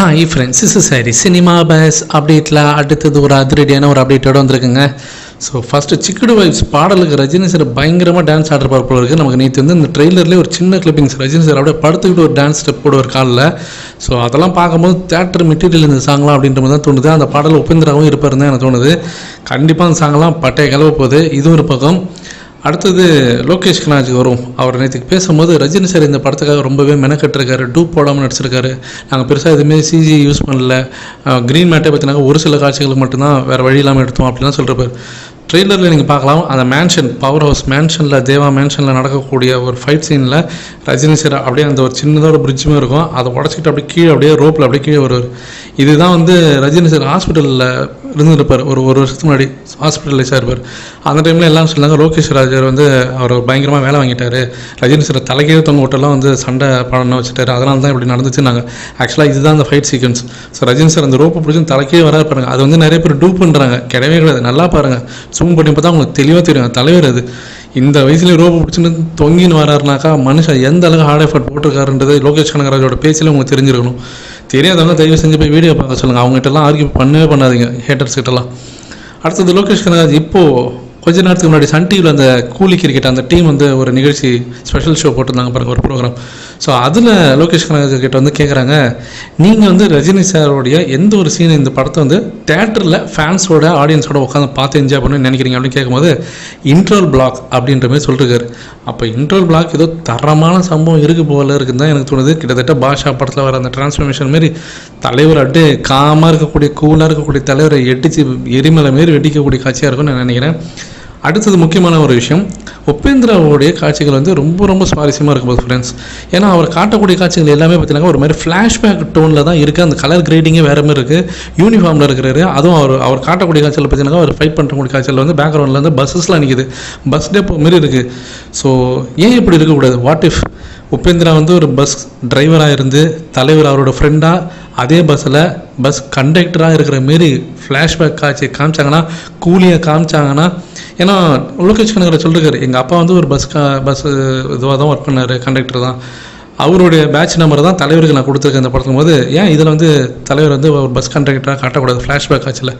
Hi friends is sorry cinema base அப்டேட்டில் அடுத்தது ஒரு அதிரடியான ஒரு அப்டேட்டோட வந்திருக்குங்க. ஸோ ஃபஸ்ட்டு சிக்குடு வைப்ஸ் பாடலுக்கு ரஜினி சார் பயங்கரமாக டான்ஸ் ஆடுற போல இருக்குது நமக்கு நேற்று வந்து இந்த ட்ரெய்லர்லேயே ஒரு சின்ன கிளிப்பிங்ஸ் ரஜினி சார் அப்படியே படுத்துக்கிட்டு ஒரு டான்ஸ் ஸ்டெப் போடுவார் காலில். ஸோ அதெல்லாம் பார்க்கும்போது தேட்டர் மெட்டீரியல் இந்த சாங்லாம் அப்படின்ற மாதிரி தான் தோணுது. அந்த பாடல் உபேந்திராவும் இருப்பார் தான் எனக்கு தோணுது. கண்டிப்பாக அந்த சாங்லாம் பட்டைய கிளம்ப போகுது. இதுவும் ஒரு பக்கம். அடுத்தது லோகேஷ் கனாஜுக்கு வரும். அவர் நேற்றுக்கு பேசும்போது ரஜினி சார் இந்த படத்துக்காக ரொம்பவே மெனக்கட்டிருக்காரு டூப் போடாமல் நடிச்சிருக்காரு. நாங்கள் பெருசாக எதுவுமே சிஜி யூஸ் பண்ணல. க்ரீன் மேட்டை பற்றினாக்க ஒரு சில காட்சிகளுக்கு மட்டும்தான் வேறு வழி இல்லாமல் எடுத்தோம் அப்படிலாம் சொல்கிறப்பாரு ட்ரெய்லரில் நீங்கள் பார்க்கலாம். அந்த மேன்ஷன் பவர் ஹவுஸ் மேன்ஷனில் தேவா மேன்ஷனில் நடக்கக்கூடிய ஒரு ஃபைட் சீனில் ரஜினி சார் அப்படியே அந்த ஒரு சின்னதாக ஒரு பிரிட்ஜுமே இருக்கும். அதை உடச்சிக்கிட்டு அப்படியே கீழே அப்படியே ரோப்பில் அப்படியே கீழே வருவார். இதுதான் வந்து ரஜினி சார் ஹாஸ்பிட்டலில் இருந்திருப்பார். ஒரு ஒரு வருஷத்துக்கு முன்னாடி ஹாஸ்பிட்டலைஸாக இருப்பார் அந்த டைமில் எல்லாம் சொன்னாங்க லோகேஷ் ராஜர் வந்து அவர் பயங்கரமாக வேலை வாங்கிட்டார். ரஜினி சார் தலைக்கீழே தொங்க விட்டெல்லாம் வந்து சண்டை படம் வச்சுட்டாரு. அதனால தான் இப்படி நடந்துச்சுன்னாங்க ஆக்சுவலாக இதுதான் அந்த fight sequence so Rajini sir அந்த ரோப்பை பிடிச்சி தலைக்கே வராது பாருங்க. அது வந்து நிறைய பேர் டூப் பண்ணுறாங்க கிடையவே கிடையாது. நல்லா பாருங்கள் ஜூம் பண்ணி பார்த்தா உங்களுக்கு தெளிவாக தெரியும். தலைவர் அது. இந்த வயசுல ரோபோ பிடிச்சின்னு தொங்கின்னு வராருனாக்கா மனுஷன் எந்த அளவுக்கு ஹார்ட் எஃபர்ட் போட்டிருக்காருன்றது லோகேஷ் கனகராஜோட பேச்சில் உங்களுக்கு தெரிஞ்சிருக்கணும். தெரியாதவங்க தயவு செஞ்சு போய் வீடியோ பார்க்க சொல்லுங்கள் அவங்ககிட்டலாம் ஆர்கியூ பண்ணவே பண்ணாதீங்க ஹேட்டர்ஸ் கிட்டலாம். அடுத்தது லோகேஷ் கனகராஜ் இப்போது கொஞ்ச நேரத்துக்கு முன்னாடி சன் டிவியில் அந்த கூலி கிரிக்கெட் அந்த டீம் வந்து ஒரு நிகழ்ச்சி ஸ்பெஷல் ஷோ போட்டிருந்தாங்க பாருங்கள் ஒரு ப்ரோக்ராம் ஸோ அதில் லோகேஷ் கனகராஜ் கிட்ட வந்து கேட்குறாங்க நீங்கள் வந்து ரஜினி சாரோடைய எந்த ஒரு சீன் இந்த படத்தை வந்து தேட்டரில் ஃபேன்ஸோட ஆடியன்ஸோட உட்காந்து பார்த்து என்ஜாய் பண்ணணும்னு நினைக்கிறீங்க? அப்படின்னு கேட்கும்போது இன்ட்ரோல் பிளாக் அப்படின்ற மாதிரி சொல்லிருக்காரு. அப்போ இன்ட்ரோல் பிளாக் ஏதோ தரமான சம்பவம் இருக்கு போல இருக்குன்னு தான் எனக்கு தோணுது. கிட்டத்தட்ட பாஷா படத்தில் வர அந்த டிரான்ஸ்ஃபர்மேஷன் மாரி தலைவர் அப்படியே காமாக இருக்கக்கூடிய கூலாக இருக்கக்கூடிய தலைவரை எட்டிச்சு எரிமலை மாரி வெடிக்கக்கூடிய காட்சியாக இருக்கும்னு நான் நினைக்கிறேன். அடுத்தது முக்கியமான ஒரு விஷயம். உபேந்திராவுடைய காட்சிகள் வந்து ரொம்ப ரொம்ப சுவாரஸ்யமாக இருக்கும் போது ஃப்ரெண்ட்ஸ் ஏன்னா அவர் காட்டக்கூடிய காட்சிகள் எல்லாமே பார்த்தீங்கன்னா ஒரு மாதிரி ஃப்ளாஷ்பேக் டோனில் தான் இருக்குது அந்த கலர் கிரேடிங்கே வேறு மாதிரி இருக்குது யூனிஃபார்மில் இருக்கிறாரு. அதுவும் அவர் அவர் காட்டக்கூடிய காட்சியில் பார்த்தீங்கன்னா அவர் ஃபைட் பண்ணக்கூடிய காட்சியில் வந்து பேக்ரவுண்டில் வந்து பஸ்ஸஸ்லாம் நிற்குது பஸ் டெப்போ மாரி இருக்குது ஸோ ஏன் இப்படி இருக்கக்கூடாது வாட் இஃப் உபேந்திரா வந்து ஒரு பஸ் டிரைவராக இருந்து தலைவர் அவரோட ஃப்ரெண்டாக அதே பஸ்ஸில் பஸ் கண்டக்டராக இருக்கிற மாரி ஃப்ளாஷ்பேக் காட்சி காமிச்சாங்கன்னா கூலியை காமிச்சாங்கன்னா ஏன்னா லோகேஷ் கனகரை சொல்லிருக்காரு. எங்கள் அப்பா வந்து ஒரு பஸ் கா பஸ் இதுவாக தான் ஒர்க் பண்ணார் கண்டக்டர் தான். அவருடைய பேட்ச் நம்பர் தான் தலைவருக்கு நான் கொடுத்துருக்கேன் இந்த படத்துக்கும் போது ஏன் இதில் வந்து தலைவர் வந்து ஒரு பஸ் கண்டக்டராக காட்டக்கூடாது ஃப்ளாஷ்பேக் ஆச்சுல.